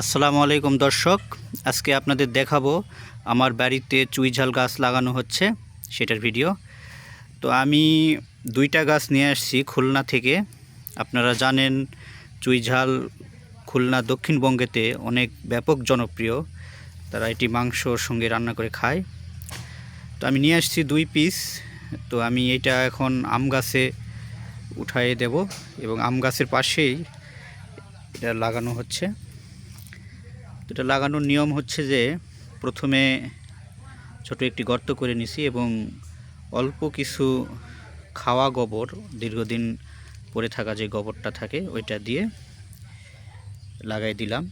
আসসালামু আলাইকুম দর্শক, আজকে আপনাদের দেখাবো আমার বাড়িতে চুইঝাল গাছ লাগানো হচ্ছে, সেটার ভিডিও। তো আমি দুইটা গাছ নিয়ে আসছি খুলনা থেকে। আপনারা জানেন চুইঝাল খুলনা দক্ষিণবঙ্গেতে অনেক ব্যাপক জনপ্রিয়। তারা এটি মাংসর সঙ্গে রান্না করে খায়। তো আমি নিয়ে আসছি দুই পিস। তো আমি এটা এখন আম গাছে উঠাই দেব এবং আম গাছের পাশেই এটা লাগানো হচ্ছে। এটা লাগানোর নিয়ম হচ্ছে যে প্রথমে ছোট একটি গর্ত করে নিছি এবং অল্প কিছু খাওয়া গোবর, দীর্ঘদিন পড়ে থাকা যে গোবরটা থাকে, ওইটা দিয়ে লাগাই দিলাম।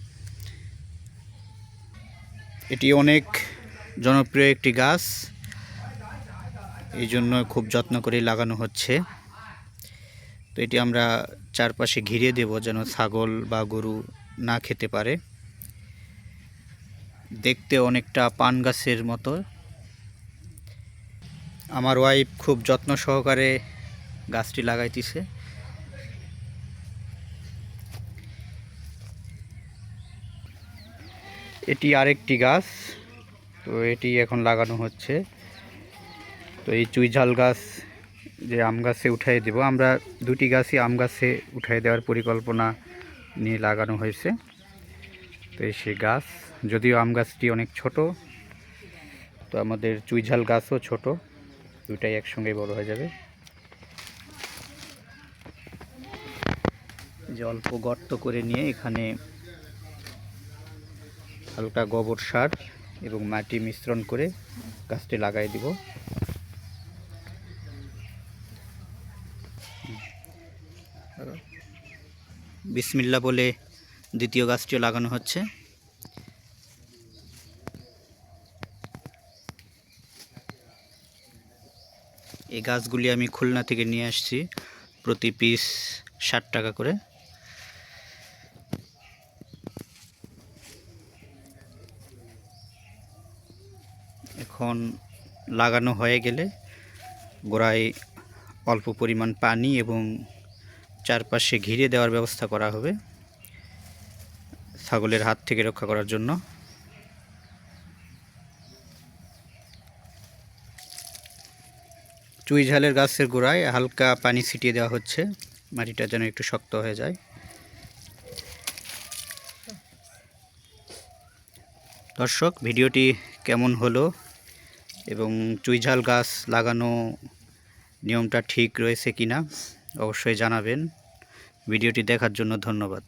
এটি অনেক জনপ্রিয় একটি গাছ এই জন্য খুব যত্ন করে লাগানো হচ্ছে। তো এটি আমরা চারপাশে ঘিরে দেব যেন ছাগল বা গরু না খেতে পারে। দেখতে অনেকটা পান গাছের মতো। আমার ওয়াইফ খুব যত্ন সহকারে গাছটি লাগাইতেছে। এটি আরেকটি গাছ, তো এটি এখন লাগানো হচ্ছে। তো এই চুইঝাল গাছ যে আম গাছে উঠাই দেব, আমরা দুটি গাছই আম গাছে উঠাই দেওয়ার পরিকল্পনা নিয়ে লাগানো হয়েছে। তো এই সেই গাছ, যদিও আম গাছটি অনেক ছোট, তো আমাদের চুইঝাল গাছও ছোট দুটাই একসঙ্গে বড় হয়ে যাবে। যে অল্প গর্ত করে নিয়ে এখানে হালকা গোবর সার এবং মাটি মিশ্রণ করে গাছটি লাগাই দিব। বিসমিল্লা বলে দ্বিতীয় গাছটিও লাগানো হচ্ছে। এই গাছগুলি আমি খুলনা থেকে নিয়ে আসছি প্রতি পিস ষাট টাকা করে। এখন লাগানো হয়ে গেলে গোড়ায় অল্প পরিমাণ পানি এবং চারপাশে ঘিরে দেওয়ার ব্যবস্থা করা হবে। ছাগলের হাত থেকে রক্ষা করার জন্য। চুই ঝালের গাছের গোড়ায় হালকা পানি ছিটিয়ে দেওয়া হচ্ছে। মাটিটা যেন একটু শক্ত হয়ে যায়। দর্শক, ভিডিওটি কেমন হলো এবং চুইঝাল গাছ লাগানো নিয়মটা ঠিক রয়েছে কিনা অবশ্যই জানাবেন। ভিডিওটি দেখার জন্য ধন্যবাদ।